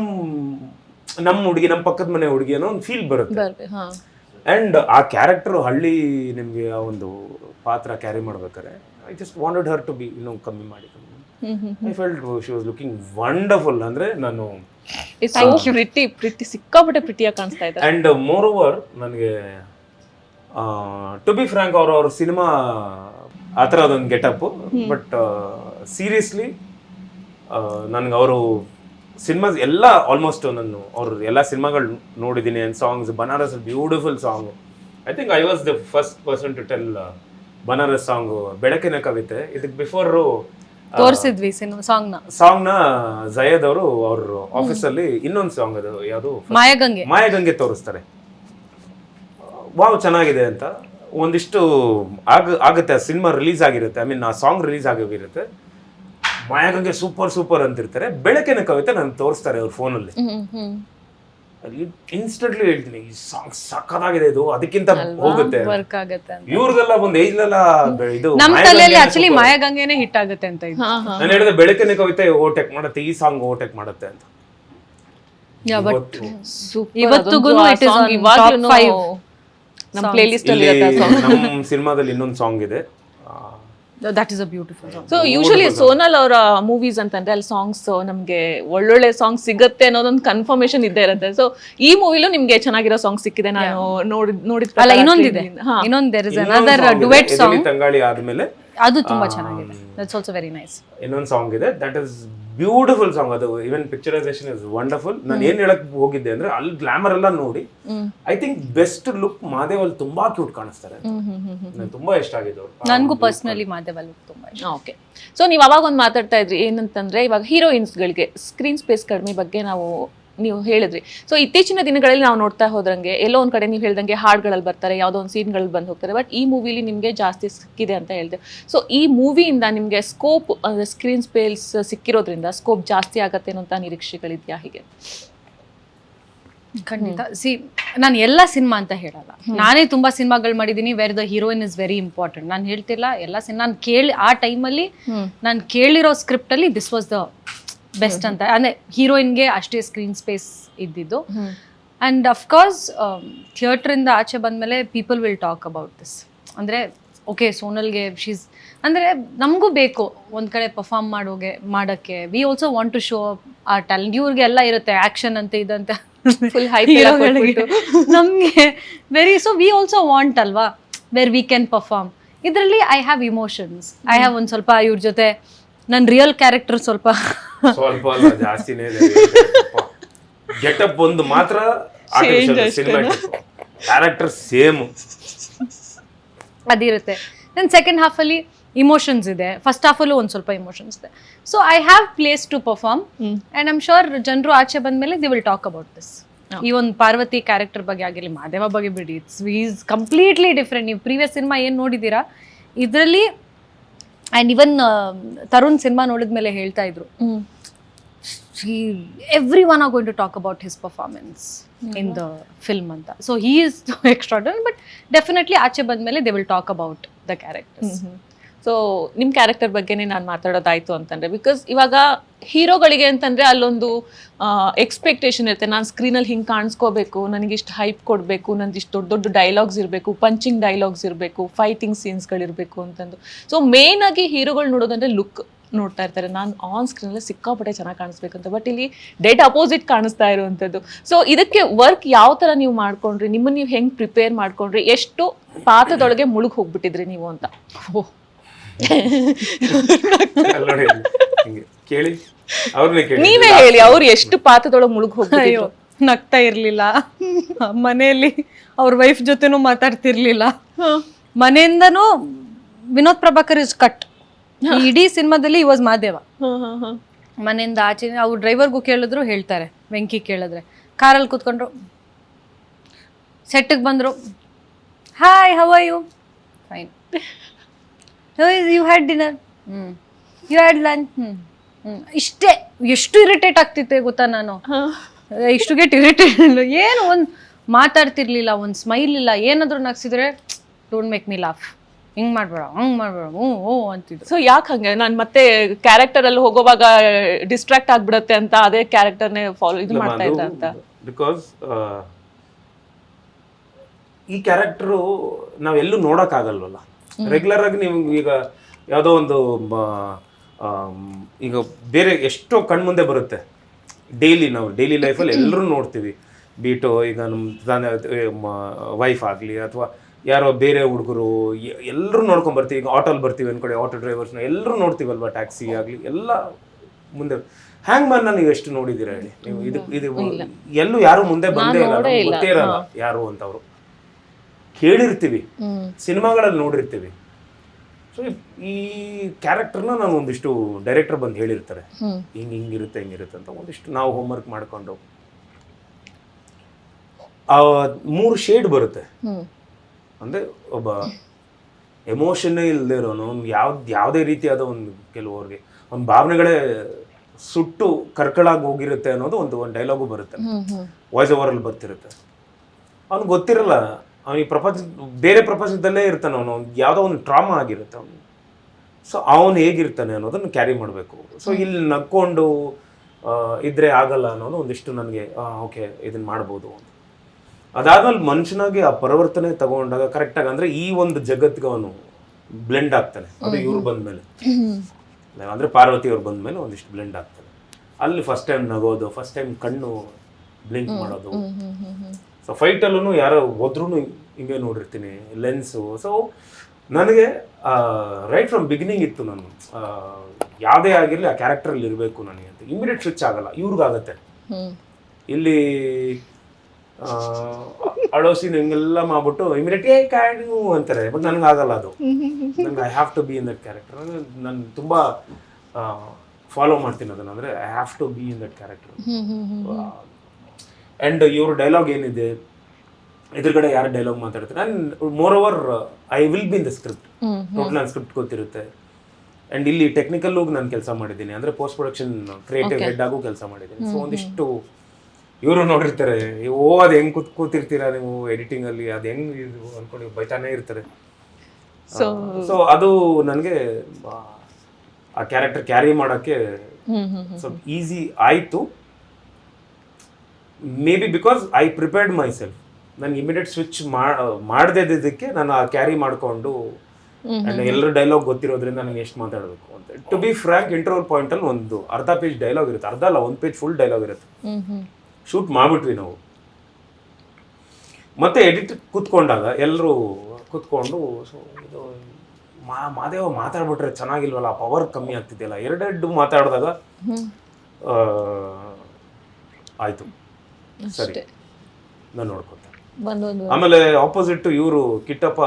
ನಮ್ಮ ಹುಡುಗಿ ನಮ್ಮ ಪಕ್ಕದ ಮನೆ ಹುಡುಗಿ ಅನ್ನೋ ಒಂದು ಫೀಲ್ ಬರುತ್ತೆ. ಆ್ಯಂಡ್ ಆ ಕ್ಯಾರೆಕ್ಟರ್ ಹಳ್ಳಿ ನಿಮಗೆ ಆ ಒಂದು ಪಾತ್ರ ಕ್ಯಾರಿ ಮಾಡ್ಬೇಕಾದ್ರೆ I just wanted her to be ಇನ್ನೂ ಕಮ್ಮಿ ಮಾಡಿ. I felt she was looking wonderful ಅಂದರೆ ನಾನು ಇಟ್ಸ್ ಸೋ ಪ್ರಿಟಿ ಪ್ರಿಟಿ ಸಿಕ್ಕಾಪಟ್ಟೆ ಪ್ರಿಟಿಯಾಗಿ ಕಾಣಿಸ್ತಾ ಇದ್ದಾರೆ ಅಂಡ್ ಮೋರ್ ಓವರ್ ನನಗೆ ಟು ಬಿ ಫ್ರಾಂಕ್ ಅವ್ರ ಅವ್ರ ಸಿನಿಮಾ ಆ ಥರ ಅದೊಂದು ಗೆಟಪ್ ಬಟ್ ಸೀರಿಯಸ್ಲಿ ನನಗೆ ಅವರು ಸಿನಿಮಾಸ್ ಎಲ್ಲ ಆಲ್ಮೋಸ್ಟ್ ನಾನು ಅವ್ರ ಎಲ್ಲ ಸಿನಿಮಾಗಳು ನೋಡಿದ್ದೀನಿ and songs Banaras beautiful song I think I was the first person to tell Banaras song ಬೆಳಕಿನ ಕವಿತೆ. ಇದಕ್ಕೆ ಬಿಫೋರು ತೋರಿಸಿದ್ವಿ ಸಿನಿಮಾ ಸಾಂಗ್ನ ನ ಜಯದ್ ಅವರು ಅವ್ರ ಆಫೀಸಲ್ಲಿ ಇನ್ನೊಂದು ಸಾಂಗ್ ಅದು ಯಾವುದು? ಮಾಯಗಂಗೆ. ಮಾಯಗಂಗೆ ತೋರಿಸ್ತಾರೆ. ವಾವ್ ಚೆನ್ನಾಗಿದೆ ಅಂತ. ಒಂದಿಷ್ಟು ಆಗ ಆಗುತ್ತೆ ಸಿನಿಮಾ ರಿಲೀಸ್ ಆಗಿರುತ್ತೆ. ಐ ಮೀನ್ ಆ ಸಾಂಗ್ ರಿಲೀಸ್ ಆಗಿರುತ್ತೆ. ಮಾಯಗಂಗೆ ಸೂಪರ್ ಸೂಪರ್ ಅಂತಿರ್ತಾರೆ. ಬೆಳಕಿನ ಕವಿತೆ ನಾನು ತೋರಿಸ್ತಾರೆ ಅವ್ರ ಫೋನಲ್ಲಿ ಇನ್ಸ್ಟೆಂಟ್ಲಿ ಹೇಳ್ತೀನಿ ಈ ಸಾಂಗ್ ಸಕ್ಕದಾಗಿದೆ ಇದು. ಅದಕ್ಕಿಂತ ಹೋಗುತ್ತೆ ವರ್ಕ್ ಆಗುತ್ತೆ ಇವ್ರದೆಲ್ಲ ಒಂದ್ ಏಜ್ ಇದು ನಮ್ಮ ಮಾಯಗಂಗೆ ತಲೆಯಲ್ಲಿ ಆಕ್ಚುಲಿ ಮಾಯಗಂಗೆನೆ ಹಿಟ್ ಆಗುತ್ತೆ ಅಂತ ಇದು. ನಾನು ಹೇಳಿದೆ ಬೆಳಕಿನ ಕವಿತೆ ಓಟೆಕ್ ಮಾಡುತ್ತೆ ಈ ಸಾಂಗ್ ಓಟೆಕ್ ಮಾಡುತ್ತೆ ಅಂತ. ನಮ್ಮ ಅಲ್ಲಿ ಆ ಸಾಂಗ್ ನಮ್ಮ ಸಿನಿಮಾದಲ್ಲಿ ಇನ್ನೊಂದು ಸಾಂಗ್ ಇದೆ. That is a beautiful song so usually Sonal ಅವರ ಮೂವೀಸ್ ಅಂತಂದ್ರೆ ಅಲ್ಲಿ ಸಾಂಗ್ಸ್ ನಮಗೆ ಒಳ್ಳೊಳ್ಳೆ ಸಾಂಗ್ ಸಿಗುತ್ತೆ ಅನ್ನೋದೊಂದು ಕನ್ಫರ್ಮೇಶನ್ ಇದ್ದೇ ಇರುತ್ತೆ. ಸೊ ಈ ಮೂವಿಲೂ ನಿಮ್ಗೆ ಚೆನ್ನಾಗಿರೋ ಸಾಂಗ್ ಸಿಕ್ಕಿದೆ ನಾನು ನೋಡಿದ್ ನೋಡಿದ ಅಲ್ಲ ಇನ್ನೊಂದಿದೆ. ಇನ್ನೊಂದು. ಡುವೆಟ್ ಸಾಂಗ್ ತಂಗಾಳಿ ಆದ್ಮೇಲೆ ಅದು ತುಂಬಾ ಚೆನ್ನಾಗಿದೆ. ದಟ್ಸ್ ಆಲ್ಸೋ ವೆರಿ ನೈಸ್ ಇನ್ನೊಂದು ಸಾಂಗ್ ಇದೆ. ದಟ್ ಇಸ್ ಬ್ಯೂಟಿಫುಲ್ ಸಾಂಗ್ ಅದು ಇವನ್ ಪಿಕ್ಚರೈಸೇಷನ್ ಇಸ್ ವಂಡರ್ಫುಲ್ ನಾನು ಏನ್ ಹೇಳಕ್ ಹೋಗಿದ್ದೆ ಅಂದ್ರೆ ಅಲ್ಲಿ ಗ್ಲಾಮರ್ ಎಲ್ಲ ನೋಡಿ I think best look Madev ಅಲ್ಲಿ ತುಂಬಾ ಕ್ಯೂಟ್ ಕಾಣಿಸ್ತಾರೆ. ನಂಗೆ ತುಂಬಾ ಇಷ್ಟ ಆಗಿದ್ದು ನನಗೂ ಪರ್ಸನಲಿ ಲುಕ್ ತುಂಬಾ ಇಷ್ಟ. ಓಕೆ ಸೊ ನೀವು ಅವಾಗ ಒಂದು ಮಾತಾಡ್ತಾ ಇದ್ರಿ ಏನಂತಂದ್ರೆ ಇವಾಗ ಹೀರೋಯಿನ್ಸ್ಗಳಿಗೆ ಸ್ಕ್ರೀನ್ ಸ್ಪೇಸ್ ಕಡಿಮೆ ಬಗ್ಗೆ ನಾವು ನೀವು ಹೇಳಿದ್ರಿ. ಸೊ ಇತ್ತೀಚಿನ ದಿನಗಳಲ್ಲಿ ನಾವು ನೋಡ್ತಾ ಹೋದ್ರಂಗೆ ಎಲ್ಲೋ ಒಂದ್ ಕಡೆ ನೀವು ಹೇಳ್ದಂಗೆ ಹಾಡ್ಗಳಲ್ಲಿ ಬರ್ತಾರೆ ಯಾವುದೋ ಒಂದು ಸೀನ್ಗಳಲ್ಲಿ ಬಂದು ಹೋಗ್ತಾರೆ ಬಟ್ ಈ ಮೂವಿಲಿ ನಿಮಗೆ ಜಾಸ್ತಿ ಸಿಕ್ಕಿದೆ ಅಂತ ಹೇಳಿದೆ. ಸೊ ಈ ಮೂವಿಯಿಂದ ನಿಮಗೆ ಸ್ಕೋಪ್ ಅಂದ್ರೆ ಸ್ಕ್ರೀನ್ ಸ್ಪೇಸ್ ಸಿಕ್ಕಿರೋದ್ರಿಂದ ಸ್ಕೋಪ್ ಜಾಸ್ತಿ ಆಗತ್ತೆ ಅನ್ನೋಂಥ ನಿರೀಕ್ಷೆಗಳಿದೆಯಾ ಹೀಗೆ? ಖಂಡಿತ. ಸಿ ನಾನು ಎಲ್ಲ ಸಿನಿಮಾ ಅಂತ ಹೇಳಲ್ಲ. ನಾನೇ ತುಂಬಾ ಸಿನಿಮಾಗಳು ಮಾಡಿದ್ದೀನಿ where the heroine is very important ನಾನು ಹೇಳ್ತಿಲ್ಲ ಎಲ್ಲ ಸಿನಿಮಾ ನಾನು ಕೇಳಿ ಆ ಟೈಮಲ್ಲಿ ನಾನು ಕೇಳಿರೋ ಸ್ಕ್ರಿಪ್ಟ್ ಅಲ್ಲಿ ದಿಸ್ ವಾಸ್ ದ ಬೆಸ್ಟ್ ಅಂತ. ಅಂದ್ರೆ ಹೀರೋಯಿನ್ಗೆ ಅಷ್ಟೇ ಸ್ಕ್ರೀನ್ ಸ್ಪೇಸ್ ಇದ್ದಿದ್ದು. ಆ್ಯಂಡ್ ಅಫ್ಕೋರ್ಸ್ ಥಿಯೇಟ್ರಿಂದ ಆಚೆ ಬಂದಮೇಲೆ people will talk about this ಅಂದರೆ ಓಕೆ ಸೋನಲ್ಗೆ ಶೀಸ್ ಅಂದರೆ ನಮಗೂ ಬೇಕು ಒಂದು ಕಡೆ ಪರ್ಫಾರ್ಮ್ ಮಾಡೋಗೆ ಮಾಡೋಕ್ಕೆ. We also want to show ಆ ಟ್ಯಾಲೆಂಟ್ ಇವ್ರಿಗೆ ಎಲ್ಲ ಇರುತ್ತೆ ಆ್ಯಕ್ಷನ್ ಅಂತ ಇದಂತ. ಫುಲ್ hype ನಮಗೆ very so we also want ಅಲ್ವಾ ವೆರ್ ವಿ ಕ್ಯಾನ್ ಪರ್ಫಾರ್ಮ್ ಇದರಲ್ಲಿ I have emotions I have ಒಂದು ಸ್ವಲ್ಪ ಇವ್ರ ಜೊತೆ ನನ್ನ ರಿಯಲ್ ಕ್ಯಾರೆಕ್ಟರ್ ಸ್ವಲ್ಪ. ಸ್ವಲ್ಪ ಅಲ್ಲ ಜಾಸ್ತಿನೇ ಇದೆ. ಗೆಟಪ್ ಒಂದು ಮಾತ್ರ ಸಿನಿಮಾ ಕ್ಯಾರೆಕ್ಟರ್ ಸೇಮ್ ಅದಿರುತ್ತೆ. ನನ್ನ ಸೆಕೆಂಡ್ ಹಾಫಲ್ಲಿ ಇಮೋಷನ್ಸ್ ಇದೆ. ಫಸ್ಟ್ ಹಾಫಲ್ಲೂ ಒಂದು ಸ್ವಲ್ಪ ಇಮೋಷನ್ಸ್ ಇದೆ. So I have place to perform and I'm sure ಜನರು ಆಚೆ ಬಂದಮೇಲೆ they will talk about this ಈ ಒಂದು ಪಾರ್ವತಿ ಕ್ಯಾರೆಕ್ಟರ್ ಬಗ್ಗೆ ಆಗಿರಲಿ ಮಾದೇವ ಬಗ್ಗೆ ಬಿಡಿ. ಇಟ್ಸ್ ವೀಸ್ ಕಂಪ್ಲೀಟ್ಲಿ ಡಿಫ್ರೆಂಟ್ ನೀವು ಪ್ರೀವಿಯಸ್ ಸಿನಿಮಾ ಏನು ನೋಡಿದ್ದೀರಾ? ಇದರಲ್ಲಿ ಆ್ಯಂಡ್ ಇವನ್ ತರುಣ್ ಸಿನಿಮಾ ನೋಡಿದ್ಮೇಲೆ ಹೇಳ್ತಾ ಇದ್ರು. Everyone are going to talk about his performance in the film ಅಂತ. So he is ಎಕ್ಸ್ಟ್ರಾಡನ್ but definitely ಆಚೆ ಬಂದಮೇಲೆ they will talk about the characters so ನಿಮ್ಮ ಕ್ಯಾರೆಕ್ಟರ್ ಬಗ್ಗೆನೇ ನಾನು ಮಾತಾಡೋದಾಯ್ತು ಅಂತಂದ್ರೆ ಬಿಕಾಸ್ ಇವಾಗ ಹೀರೋಗಳಿಗೆ ಅಂತಂದ್ರೆ ಅಲ್ಲೊಂದು ಎಕ್ಸ್ಪೆಕ್ಟೇಷನ್ ಇರುತ್ತೆ. ನಾನು ಸ್ಕ್ರೀನಲ್ಲಿ ಹಿಂಗೆ ಕಾಣಿಸ್ಕೋಬೇಕು, ನನಗೆ ಇಷ್ಟು ಹೈಪ್ ಕೊಡಬೇಕು, ನಂದು ಇಷ್ಟು ದೊಡ್ಡ ದೊಡ್ಡ ಡೈಲಾಗ್ಸ್ ಇರಬೇಕು ಪಂಚಿಂಗ್ ಡೈಲಾಗ್ಸ್ ಇರಬೇಕು ಫೈಟಿಂಗ್ ಸೀನ್ಸ್ಗಳಿರಬೇಕು ಅಂತಂದು. ಸೊ ಆಗಿ ಹೀರೋಗಳು ನೋಡೋದಂದ್ರೆ ಲುಕ್ ನೋಡ್ತಾ ಇರ್ತಾರೆ. ನಾನು ಆನ್ ಸ್ಕ್ರೀನಲ್ಲಿ ಸಿಕ್ಕಾಪಟ್ಟೆ ಚೆನ್ನಾಗಿ ಕಾಣಿಸ್ಬೇಕಂತ ಬಟ್ ಇಲ್ಲಿ ಡೆಡ್ ಅಪೋಸಿಟ್ ಕಾಣಿಸ್ತಾ ಇರುವಂಥದ್ದು ಸೊ ಇದಕ್ಕೆ ವರ್ಕ್ ಯಾವ ಥರ ನೀವು ಮಾಡ್ಕೊಂಡ್ರಿ? ನಿಮ್ಮನ್ನು ನೀವು ಹೆಂಗೆ ಪ್ರಿಪೇರ್ ಮಾಡ್ಕೊಂಡ್ರಿ? ಎಷ್ಟು ಪಾತ್ರದೊಳಗೆ ಮುಳುಗ್ ಹೋಗ್ಬಿಟ್ಟಿದ್ರಿ ನೀವು ಅಂತ? ಅಲ್ಲ್ ನೋಡಿ ಹಿಂಗೆ ಕೇಳಿ. ಅವ್ರನ್ನೇ ಕೇಳಿ. ನೀವೇ ಹೇಳಿ ಅವ್ರು ಎಷ್ಟು ಪಾತ್ರದೊಳಗೆ ಮುಳುಗ್ ಅಯ್ಯೋ ಹೋಗ್ಬಿಟ್ಟಿದ್ರು ನಗ್ತಾ ಇರ್ಲಿಲ್ಲ. ಮನೆಯಲ್ಲಿ ಅವ್ರ ವೈಫ್ ಜೊತೆನೂ ಮಾತಾಡ್ತಿರ್ಲಿಲ್ಲ. ಮನೆಯಿಂದನೂ ವಿನೋದ್ ಪ್ರಭಾಕರ್ ಇಸ್ ಕಟ್ ಇಡೀ ಸಿನಿಮಾದಲ್ಲಿ ಈ ವಾಸ್ ಮಾದೇವ. ಮನೆಯಿಂದ ಆಚೆ ಅವ್ರು ಡ್ರೈವರ್ಗೂ ಕೇಳಿದ್ರು ಹೇಳ್ತಾರೆ ವೆಂಕಿ ಕೇಳಿದ್ರೆ. ಕಾರಲ್ಲಿ ಕೂತ್ಕೊಂಡ್ರು ಸೆಟ್ಟಿಗೆ ಬಂದರು hi how are you fine you had dinner you had lunch ಇಷ್ಟೇ ಎಷ್ಟು ಇರಿಟೇಟ್ ಆಗ್ತಿತ್ತೆ ಗೊತ್ತಾ ನಾನು? ಇಷ್ಟು ಗೆಟ್ ಇರಿಟೇಟ್ ಏನು ಒಂದು ಮಾತಾಡ್ತಿರ್ಲಿಲ್ಲ ಒಂದು ಸ್ಮೈಲ್ ಇಲ್ಲ ಏನಾದರೂ ನಗ್ಸಿದ್ರೆ ಡೋಂಟ್ ಮೇಕ್ ಮಿ ಲಾಫ್ ಹಿಂಗ್ ಮಾಡ್ಬೇಡ ಹಂಗ್ ಮಾಡ್ಬೇಡ ಹ್ಞೂ ಓ ಅಂತಿದ್ರು. ಸೊ ಯಾಕೆ ಹಂಗೆ? ನಾನು ಮತ್ತೆ ಕ್ಯಾರೆಕ್ಟರ್ ಅಲ್ಲಿ ಹೋಗೋವಾಗ ಡಿಸ್ಟ್ರಾಕ್ಟ್ ಆಗ್ಬಿಡತ್ತೆ ಅಂತ ಅದೇ ಕ್ಯಾರೆಕ್ಟರ್ನೇ ಫಾಲೋ ಇದು ಮಾಡ್ತಾ ಇದ್ದ ಅಂತ. ಬಿಕಾಸ್ ಈ ಕ್ಯಾರೆಕ್ಟರು ನಾವೆಲ್ಲೂ ನೋಡೋಕ್ಕಾಗಲ್ವಲ್ಲ. ರೆಗ್ಯುಲರ್ ಆಗಿ ನೀವು ಈಗ ಯಾವುದೋ ಒಂದು ಈಗ ಬೇರೆ ಎಷ್ಟೋ ಕಣ್ಮುಂದೆ ಬರುತ್ತೆ. ಡೈಲಿ ನಾವು ಡೈಲಿ ಲೈಫಲ್ಲಿ ಎಲ್ಲರೂ ನೋಡ್ತೀವಿ. ಬೀಟು ಈಗ ನಮ್ಮ ವೈಫ್ ಆಗಲಿ ಅಥವಾ ಯಾರೋ ಬೇರೆ ಹುಡುಗರು ಎಲ್ಲರೂ ನೋಡ್ಕೊಂಬರ್ತೀವಿ ಈಗ ಆಟೋಲ್ಲಿ ಬರ್ತೀವಿ ಅಂದ್ಕೊಳ್ಳಿ ಆಟೋ ಡ್ರೈವರ್ಸ್ನ ಎಲ್ಲರೂ ನೋಡ್ತೀವಲ್ವ ಟ್ಯಾಕ್ಸಿ ಆಗಲಿ? ಎಲ್ಲ ಮುಂದೆ ಹ್ಯಾಂಗ್ ಮ್ಯಾನ್ ನೀವು ಎಷ್ಟು ನೋಡಿದ್ದೀರಾ ಹೇಳಿ? ನೀವು ಇದು ಇದು ಎಲ್ಲೂ ಯಾರು ಮುಂದೆ ಬಂದೇ ಇಲ್ಲ. ಗೊತ್ತೇ ಇರಲ್ಲ ಯಾರು ಅಂತವ್ರು. ಕೇಳಿರ್ತೀವಿ. ಸಿನಿಮಾಗಳಲ್ಲಿ ನೋಡಿರ್ತೀವಿ. ಸೊ ಈ ಕ್ಯಾರೆಕ್ಟರ್ನ ನಾನು ಒಂದಿಷ್ಟು ಡೈರೆಕ್ಟರ್ ಬಂದು ಹೇಳಿರ್ತಾರೆ. ಹಿಂಗೆ ಹಿಂಗಿರುತ್ತೆ ಹಿಂಗಿರುತ್ತೆ ಅಂತ ಒಂದಿಷ್ಟು ನಾವು ಹೋಮ್ವರ್ಕ್ ಮಾಡ್ಕೊಂಡು. ಆ ಮೂರು ಶೇಡ್ ಬರುತ್ತೆ. ಅಂದರೆ ಒಬ್ಬ ಎಮೋಷನ್ನೇ ಇಲ್ಲದೆ ಇರೋನು ಒಂದು ಯಾವ್ದು ಯಾವುದೇ ರೀತಿಯಾದ ಒಂದು ಕೆಲವರಿಗೆ ಒಂದು ಭಾವನೆಗಳೇ ಸುಟ್ಟು ಕರ್ಕಳಾಗಿ ಹೋಗಿರುತ್ತೆ ಅನ್ನೋದು ಒಂದು ಒಂದು ಡೈಲಾಗು ಬರುತ್ತೆ. ವಾಯ್ಸ್ ಓವರಲ್ಲಿ ಬರ್ತಿರುತ್ತೆ. ಅವ್ನಿಗೆ ಗೊತ್ತಿರಲ್ಲ ಅವನಿಗೆ ಪ್ರಪಂಚ ಬೇರೆ ಪ್ರಪಂಚದಲ್ಲೇ ಇರ್ತಾನೆ ಅವನು. ಯಾವುದೋ ಒಂದು ಟ್ರಾಮಾ ಆಗಿರುತ್ತೆ ಅವನು ಸೊ ಅವನು ಹೇಗಿರ್ತಾನೆ ಅನ್ನೋದನ್ನು ಕ್ಯಾರಿ ಮಾಡಬೇಕು. ಸೊ ಇಲ್ಲಿ ನಕ್ಕೊಂಡು ಇದ್ದರೆ ಇದ್ರೆ ಆಗಲ್ಲ ಅನ್ನೋದು ಒಂದಿಷ್ಟು ನನಗೆ ಓಕೆ ಇದನ್ನು ಮಾಡ್ಬೋದು ಅಂತ. ಅದಾದ್ಮೇಲೆ ಮನುಷ್ಯನಾಗಿ ಆ ಪರಿವರ್ತನೆ ತಗೊಂಡಾಗ ಕರೆಕ್ಟಾಗಿ ಅಂದರೆ ಈ ಒಂದು ಜಗತ್ತಿಗೆ ಅವನು ಬ್ಲೆಂಡ್ ಆಗ್ತಾನೆ. ಅದು ಇವ್ರು ಬಂದ್ಮೇಲೆ. ಅಂದ್ರೆ ಪಾರ್ವತಿ ಅವ್ರು ಬಂದ್ಮೇಲೆ ಒಂದಿಷ್ಟು ಬ್ಲೆಂಡ್ ಆಗ್ತಾನೆ. ಅಲ್ಲಿ ಫಸ್ಟ್ ಟೈಮ್ ನಗೋದು ಫಸ್ಟ್ ಟೈಮ್ ಕಣ್ಣು ಬ್ಲಿಂಕ್ ಮಾಡೋದು. ಸೊ ಫೈಟಲ್ಲೂ ಯಾರೋ ಹೋದ್ರೂ ಹಿಂಗೆ ನೋಡಿರ್ತೀನಿ ಲೆನ್ಸು ಸೊ ನನಗೆ ರೈಟ್ ಫ್ರಮ್ ಬಿಗಿನಿಂಗ್ ಇತ್ತು ನಾನು. ಯಾವುದೇ ಆಗಿರಲಿ ಆ ಕ್ಯಾರೆಕ್ಟರಲ್ಲಿ ಇರಬೇಕು ನನಗೆ ಅಂತ. ಇಮಿಡಿಯೇಟ್ ಸ್ವಿಚ್ ಆಗಲ್ಲ ಇವ್ರಿಗಾಗತ್ತೆ. ಇಲ್ಲಿ ಅಳೋ ಸೀನ್ ಹಿಂಗೆಲ್ಲ ಮಾಡ್ಬಿಟ್ಟು ಇಮಿಡಿಯೇಟ್ ಏ ಕ್ಯಾಡು ಅಂತಾರೆ. ಬಟ್ ನನಗೆ ಆಗಲ್ಲ ಅದು. ನನಗೆ I have to be in that character ನಾನು ತುಂಬ ಫಾಲೋ ಮಾಡ್ತೀನಿ ಅದನ್ನ. ಅಂದರೆ I have to be in that character and ಇವ್ರ ಡೈಲಾಗ್ ಏನಿದೆ? ಎದುರುಗಡೆ ಯಾರು ಡೈಲಾಗ್ ಮಾತಾಡ್ತಾರೆ? And moreover I will be in the script total ನನ್ನ ಸ್ಕ್ರಿಪ್ಟ್ ಗೊತ್ತಿರುತ್ತೆ. ಆ್ಯಂಡ್ ಇಲ್ಲಿ ಟೆಕ್ನಿಕಲ್ ಹೋಗಿ ನಾನು ಕೆಲಸ ಮಾಡಿದ್ದೀನಿ. ಅಂದರೆ ಪೋಸ್ಟ್ ಪ್ರೊಡಕ್ಷನ್ ಕ್ರಿಯೇಟಿವ್ ಹೆಡ್ ಆಗು ಕೆಲಸ ಮಾಡಿದ್ದೀನಿ. ಸೊ ಒಂದಿಷ್ಟು ಇವರು ನೋಡಿರ್ತಾರೆ. ಓ ಅದು ಹೆಂಗೆ ಕೂತ್ ಕೂತಿರ್ತೀರಾ ನೀವು ಎಡಿಟಿಂಗಲ್ಲಿ ಅದು ಹೆಂಗೆ ಇದು ಅಂದ್ಕೊಂಡು ಬೈತಾನೇ ಇರ್ತಾರೆ. ಸೊ ಸೊ ಅದು ನನಗೆ ಆ ಕ್ಯಾರೆಕ್ಟರ್ ಕ್ಯಾರಿ ಮಾಡೋಕ್ಕೆ ಸ್ವಲ್ಪ ಈಸಿ ಆಯಿತು. Maybe because I prepared myself ನನ್ಗೆ ಇಮಿಡಿಯೇಟ್ ಸ್ವಿಚ್ ಮಾಡದೇ ಇದ್ದಕ್ಕೆ ನಾನು ಆ ಕ್ಯಾರಿ ಮಾಡಿಕೊಂಡು ಎಲ್ಲರ ಡೈಲಾಗ್ ಗೊತ್ತಿರೋದ್ರಿಂದ ನನಗೆ ಎಷ್ಟು ಮಾತಾಡಬೇಕು ಅಂತ. ಟು ಬಿ ಫ್ರ್ಯಾಂಕ್ ಇಂಟರ್ವಲ್ ಪಾಯಿಂಟಲ್ಲಿ ಒಂದು ಅರ್ಧ ಪೇಜ್ ಡೈಲಾಗ್ ಇರುತ್ತೆ. ಅರ್ಧ ಅಲ್ಲ ಒಂದು ಪೇಜ್ ಫುಲ್ ಡೈಲಾಗ್ ಇರುತ್ತೆ. ಶೂಟ್ ಮಾಡ್ಬಿಟ್ವಿ ನಾವು. ಮತ್ತೆ ಎಡಿಟ್ ಕೂತ್ಕೊಂಡಾಗ ಎಲ್ಲರೂ ಕೂತ್ಕೊಂಡು ಸೊ ಇದು ಮಾ ಮಾದೇವ ಮಾತಾಡ್ಬಿಟ್ರೆ ಚೆನ್ನಾಗಿಲ್ವಲ್ಲ ಪವರ್ ಕಮ್ಮಿ ಆಗ್ತಿದೆಯಲ್ಲ. ಎರಡೆರಡು ಮಾತಾಡಿದಾಗ ಆಯ್ತು. ಸರಿ. ನಾನು ನೋಡ್ಕೊತೇನೆ ಆಮೇಲೆ ಆಪೋಸಿಟ್ ಇವರು ಕಿಟ್ಟಪ್ಪ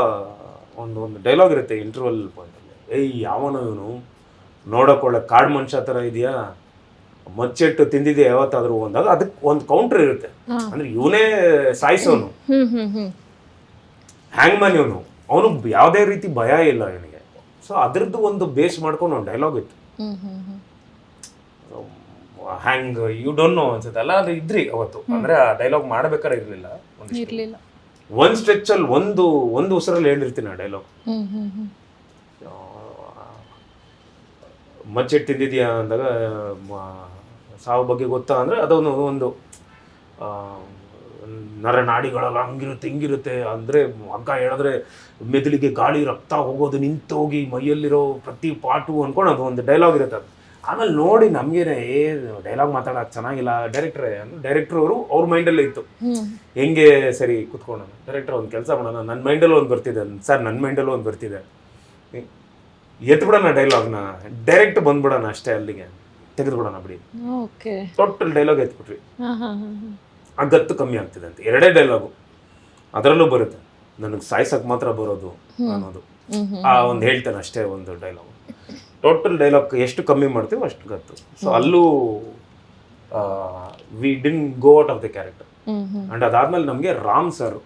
ಒಂದು ಒಂದು ಡೈಲಾಗ್ ಇರುತ್ತೆ ಇಂಟರ್ವಲ್ ಪಾಯಿಂಟಲ್ಲಿ ಏಯ್ ಯಾವನು ಇವನು? ನೋಡಕ್ಕೊಳ್ಳೆ ಕಾಡು ಮನುಷ್ಯ ಥರ ಇದೆಯಾ? ಮಚ್ಚೆಟ್ಟು ತಿಂದಿದ್ಯಾ ಯಾವತ್ತಾದ್ರೂ? ಅಂದಾಗ ಅದಕ್ಕೆ ಒಂದು ಕೌಂಟರ್ ಇರುತ್ತೆ. ಅಂದ್ರೆ ಇವನೇ ಸಾಯಿಸೋನು. ಹ್ಮ್ ಹ್ಮ್ ಹ್ಮ್ ಹ್ಯಾಂಗ್ ಮ್ಯಾನ್ ಇವನು. ಅವನು ಯಾವುದೇ ರೀತಿ ಭಯ ಇಲ್ಲ ಇವನಿಗೆ. ಸೊ ಅದ್ರದ್ದು ಒಂದು ಬೇಸ್ ಮಾಡ್ಕೊಂಡು ಒಂದು ಡೈಲಾಗ್ ಇತ್ತು. ಹ್ಯಾಂಗ್ ಯು ಡೋಂಟ್ ನೋ ಅನ್ಸುತ್ತಲ್ಲ ಅದು ಇದ್ರಿ ಅವತ್ತು. ಅಂದ್ರೆ ಆ ಡೈಲಾಗ್ ಮಾಡ್ಬೇಕಾದ್ರೆ ಇರಲಿಲ್ಲ. ಇರ್ಲಿಲ್ಲ. ಒಂದ್ ಸ್ಟ್ರೆಚ್ ಅಲ್ಲಿ ಒಂದು ಒಂದು ಉಸಿರಲ್ಲಿ ಹೇಳಿರ್ತೀನಿ ಆ ಡೈಲಾಗ್ ಮಚ್ಚಿಟ್ಟು ತಿಂದಿದ್ಯಾ ಅಂದಾಗ ಸಾವು ಬಗ್ಗೆ ಗೊತ್ತಾ ಅಂದ್ರೆ ಅದೊಂದು ಒಂದು ನರ ನರನಾಡಿಗಳೆಲ್ಲ ಹಂಗಿರುತ್ತೆ ಹಿಂಗಿರುತ್ತೆ. ಅಂದ್ರೆ ಹಗ್ಗ ಹೇಳಿದ್ರೆ ಮೆದುಳಿಗೆ ಗಾಳಿ ರಕ್ತ ಹೋಗೋದು ನಿಂತೋಗಿ ಮೈಯಲ್ಲಿರೋ ಪ್ರತಿ ಪಾಟು ಅನ್ಕೊಂಡು ಅದು ಒಂದು ಡೈಲಾಗ್ ಇರುತ್ತೆ ಅದು. ಆಮೇಲೆ ನೋಡಿ ನಮಗೇನೆ ಏ ಡೈಲಾಗ್ ಮಾತಾಡೋಕೆ ಚೆನ್ನಾಗಿಲ್ಲ. ಡೈರೆಕ್ಟ್ರೇ ಅಂದ್ರೆ ಡೈರೆಕ್ಟರ್ ಅವರು ಅವ್ರ ಮೈಂಡಲ್ಲೇ ಇತ್ತು. ಹೆಂಗೆ ಸರಿ ಕುತ್ಕೊಂಡು ಡೈರೆಕ್ಟರ್ ಒಂದು ಕೆಲಸ ಮಾಡೋಣ? ನನ್ನ ಮೈಂಡಲ್ಲೂ ಒಂದು ಬರ್ತಿದೆ. ಸರ್ ನನ್ನ ಮೈಂಡಲ್ಲೂ ಒಂದು ಬರ್ತಿದೆ. ಎತ್ಬಿಡೋಣ ಡೈಲಾಗ್ನ ಡೈರೆಕ್ಟ್ ಬಂದ್ಬಿಡೋಣ ಅಷ್ಟೇ ಅಲ್ಲಿಗೆ. ತೆಗೆದುಬಿಡೋಣ ಬಿಡಿ. ಟೋಟಲ್ ಡೈಲಾಗ್ ಎತ್ಬಿಟ್ರಿ ಅಗತ್ತು ಕಮ್ಮಿ ಆಗ್ತಿದೆ ಅಂತ. ಎರಡೇ ಡೈಲಾಗು ಅದರಲ್ಲೂ ಬರುತ್ತೆ. ನನಗೆ ಸಾಯ್ಸಕ್ ಮಾತ್ರ ಬರೋದು ಅನ್ನೋದು. ಆ ಒಂದು ಹೇಳ್ತೇನೆ ಅಷ್ಟೇ ಒಂದು ಡೈಲಾಗು ಟೋಟಲ್ ಡೈಲಾಗ್ ಎಷ್ಟು ಕಮ್ಮಿ ಮಾಡ್ತೀವೋ ಅಷ್ಟು ಗೊತ್ತು. ಸೊ ಅಲ್ಲೂ we didn't go out of the character and ಅದಾದ್ಮೇಲೆ ನಮಗೆ ರಾಮ್ ಸರ್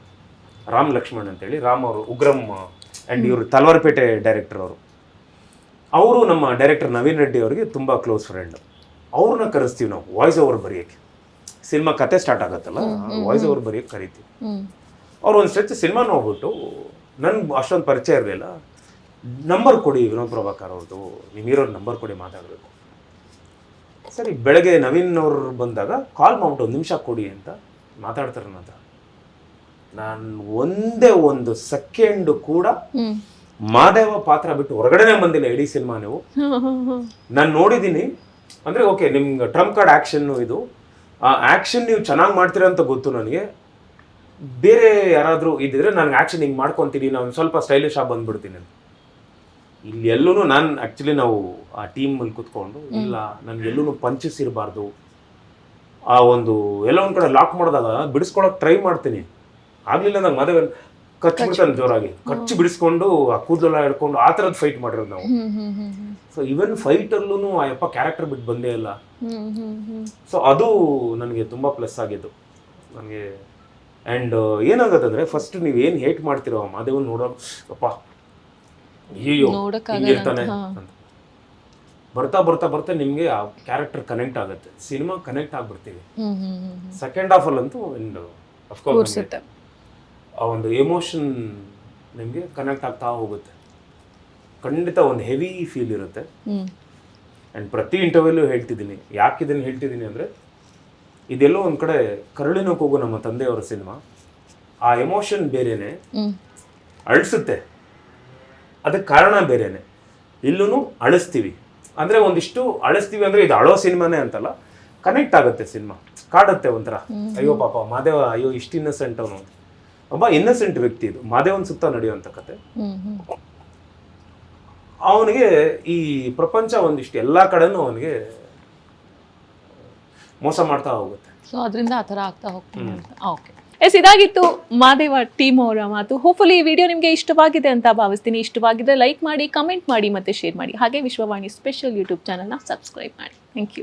ರಾಮ್ ಲಕ್ಷ್ಮಣ್ ಅಂತೇಳಿ ರಾಮ್ ಅವರು ಉಗ್ರಂ ಅಂಡ್ ಇವರು ತಲವಾರ್ಪೇಟೆ ಡೈರೆಕ್ಟರ್ ಅವರು. ಅವರು ನಮ್ಮ ಡೈರೆಕ್ಟರ್ ನವೀನ್ ರೆಡ್ಡಿ ಅವರಿಗೆ ತುಂಬ ಕ್ಲೋಸ್ ಫ್ರೆಂಡ್ ಅವ್ರನ್ನ ಕರೆಸ್ತೀವಿ ನಾವು ವಾಯ್ಸ್ ಓವರ್ ಬರೆಯೋಕ್ಕೆ. ಸಿನಿಮಾ ಕತೆ ಸ್ಟಾರ್ಟ್ ಆಗುತ್ತಲ್ಲ ವಾಯ್ಸ್ ಓವರ್ ಬರೆಯೋಕ್ಕೆ ಕರಿತೀವಿ. ಅವ್ರು ಒಂದು ಸ್ಟ್ರೆಚ್ ಸಿನಿಮಾ ನೋಡ್ಬಿಟ್ಟು ನನ್ಗೆ ಅಷ್ಟೊಂದು ಪರಿಚಯ ಇರಲಿಲ್ಲ. ನಂಬರ್ ಕೊಡಿ ವಿನೋದ್ ಪ್ರಭಾಕರ್ ಅವ್ರದ್ದು. ಇರೋರು ನಂಬರ್ ಕೊಡಿ ಮಾತಾಡಬೇಕು. ಸರಿ ಬೆಳಗ್ಗೆ ನವೀನ್ ಅವ್ರು ಬಂದಾಗ ಕಾಲ್ ಮಾಡ್ಬಿಟ್ಟು ಒಂದು ನಿಮಿಷ ಕೊಡಿ ಅಂತ ಮಾತಾಡ್ತಾರೆ ನನ್ನ ಹತ್ರ. ನಾನು ಒಂದೇ ಒಂದು ಸೆಕೆಂಡ್ ಕೂಡ ಮಾದೇವ ಪಾತ್ರ ಬಿಟ್ಟು ಹೊರಗಡೆನೆ ಬಂದಿಲ್ಲ ಇಡೀ ಸಿನಿಮಾ ನೀವು. ನಾನು ನೋಡಿದ್ದೀನಿ ಅಂದರೆ ಓಕೆ ನಿಮ್ಗೆ ಟ್ರಂಪ್ ಕಾರ್ಡ್ ಆ್ಯಕ್ಷನ್ನು ಇದು. ಆ ಆ್ಯಕ್ಷನ್ ನೀವು ಚೆನ್ನಾಗಿ ಮಾಡ್ತೀರ ಅಂತ ಗೊತ್ತು ನನಗೆ. ಬೇರೆ ಯಾರಾದರೂ ಇದ್ದಿದ್ರೆ ನನಗೆ ಆ್ಯಕ್ಷನ್ ಹಿಂಗೆ ಮಾಡ್ಕೊತೀನಿ ನಾನು ಸ್ವಲ್ಪ ಸ್ಟೈಲಿಶ್ ಆಗಿ ಬಂದ್ಬಿಡ್ತೀನಿ ಅಂತ. ಇಲ್ಲಿ ಎಲ್ಲೂ ನಾನು ಆ್ಯಕ್ಚುಲಿ ನಾವು ಆ ಟೀಮಲ್ಲಿ ಕುತ್ಕೊಂಡು ಇಲ್ಲ ನನಗೆ ಎಲ್ಲೂ ಪಂಚಸ್ ಇರಬಾರ್ದು. ಆ ಒಂದು ಎಲ್ಲ ಒಂದು ಕಡೆ ಲಾಕ್ ಮಾಡಿದಾಗ ಬಿಡಿಸ್ಕೊಳಕ್ಕೆ ಟ್ರೈ ಮಾಡ್ತೀನಿ. ಆಗಲಿಲ್ಲ ನಂಗೆ ಮದುವೆ ಕಚ್ಚಿಬಿಡ್ತಾನೆ ಜೋರಾಗಿ. ಕಚ್ಚಿ ಬಿಡಿಸ್ಕೊಂಡು ಆ ಕೂದಲೆಲ್ಲ ಹಿಡ್ಕೊಂಡು ಆ ಥರದ್ದು ಫೈಟ್ ಮಾಡಿರೋದು ನಾವು. ಸೊ ಇವನ್ ಫೈಟಲ್ಲೂ ಆ ಯಪ್ಪ ಕ್ಯಾರೆಕ್ಟರ್ ಬಿಟ್ಟು ಬಂದೇ ಇಲ್ಲ. ಸೊ ಅದು ನನಗೆ ತುಂಬ ಪ್ಲಸ್ ಆಗಿದ್ದು. ನನಗೆ ಆ್ಯಂಡ್ ಏನಾಗತ್ತಂದ್ರೆ ಫಸ್ಟ್ ನೀವು ಏನು ಹೇಟ್ ಮಾಡ್ತಿರೋ ಮಾದೇವನ್ ನೋಡೋ ಅಪ್ಪ ಅಯ್ಯೋ ಹಿಂಗಿರ್ತಾನೆ ಬರ್ತಾ ಬರ್ತಾ ಬರ್ತಾ ನಿಮಗೆ ಆ ಕ್ಯಾರೆಕ್ಟರ್ ಕನೆಕ್ಟ್ ಆಗುತ್ತೆ. ಸಿನಿಮಾ ಕನೆಕ್ಟ್ ಆಗ್ಬಿಡ್ತೀವಿ ಸೆಕೆಂಡ್ ಹಾಫ್ ಹಾಫ್ ಒಂದು ಅಫ್ಕೋರ್ಸ್ ಆ ಒಂದು ಎಮೋಷನ್ ನಿಮಗೆ ಕನೆಕ್ಟ್ ಆಗ್ತಾ ಹೋಗುತ್ತೆ. ಖಂಡಿತ ಒಂದು ಹೆವಿ ಫೀಲ್ ಇರುತ್ತೆ. ಆ್ಯಂಡ್ ಪ್ರತಿ ಇಂಟರ್ವ್ಯೂಲ್ಲೂ ಹೇಳ್ತಿದ್ದೀನಿ. ಯಾಕೆ ಇದನ್ನು ಹೇಳ್ತಿದ್ದೀನಿ ಅಂದರೆ ಇದೆಲ್ಲೋ ಒಂದು ಕಡೆ ಕರುಳಿನ ಕೂಗು ನಮ್ಮ ತಂದೆಯವರ ಸಿನಿಮಾ ಆ ಎಮೋಷನ್ ಬೇರೆನೆ ಅಳಿಸುತ್ತೆ. ಅದಕ್ಕೆ ಕಾರಣ ಬೇರೆನೆ. ಇಲ್ಲೂ ಅಳಿಸ್ತೀವಿ. ಅಂದರೆ ಒಂದಿಷ್ಟು ಅಳಿಸ್ತೀವಿ ಅಂದರೆ ಇದು ಅಳೋ ಸಿನಿಮಾನೇ ಅಂತಲ್ಲ ಕನೆಕ್ಟ್ ಆಗುತ್ತೆ ಸಿನಿಮಾ. ಕಾಡುತ್ತೆ ಒಂಥರ. ಅಯ್ಯೋ ಪಾಪ ಮಾದೇವ ಅಯ್ಯೋ ಇಷ್ಟು ಇನ್ನಸೆಂಟ್ ಅವನು. ಒಬ್ಬ ಇನ್ನಸೆಂಟ್ ವ್ಯಕ್ತಿ ಇದು. ಮಾದೇವನ್ ಸುತ್ತ ನಡೆಯುವಂಥ ಕತೆ. ಅವನಿಗೆ ಈ ಪ್ರಪಂಚ ಒಂದಿಷ್ಟು ಎಲ್ಲ ಕಡೆನೂ ಅವನಿಗೆ ಮೋಸ ಮಾಡ್ತಾ ಹೋಗುತ್ತೆ. ಸೊ ಅದರಿಂದ ಆ ಥರ ಆಗ್ತಾ ಹೋಗ್ತಾನೆ ಓಕೆ ಎಸ್, ಇದಾಗಿತ್ತು ಮಾದೇವ ಟೀಮ್ ಅವರ ಮಾತು. ಹೋಪ್ಫುಲಿ ಈ ವಿಡಿಯೋ ನಿಮಗೆ ಇಷ್ಟವಾಗಿದೆ ಅಂತ ಭಾವಿಸ್ತೀನಿ. ಇಷ್ಟವಾಗಿದ್ರೆ ಲೈಕ್ ಮಾಡಿ ಕಮೆಂಟ್ ಮಾಡಿ ಮತ್ತೆ ಶೇರ್ ಮಾಡಿ. ಹಾಗೆ ವಿಶ್ವವಾಣಿ ಸ್ಪೆಷಲ್ ಯೂಟ್ಯೂಬ್ ಚಾನಲ್ನ ಸಬ್ಸ್ಕ್ರೈಬ್ ಮಾಡಿ. Thank you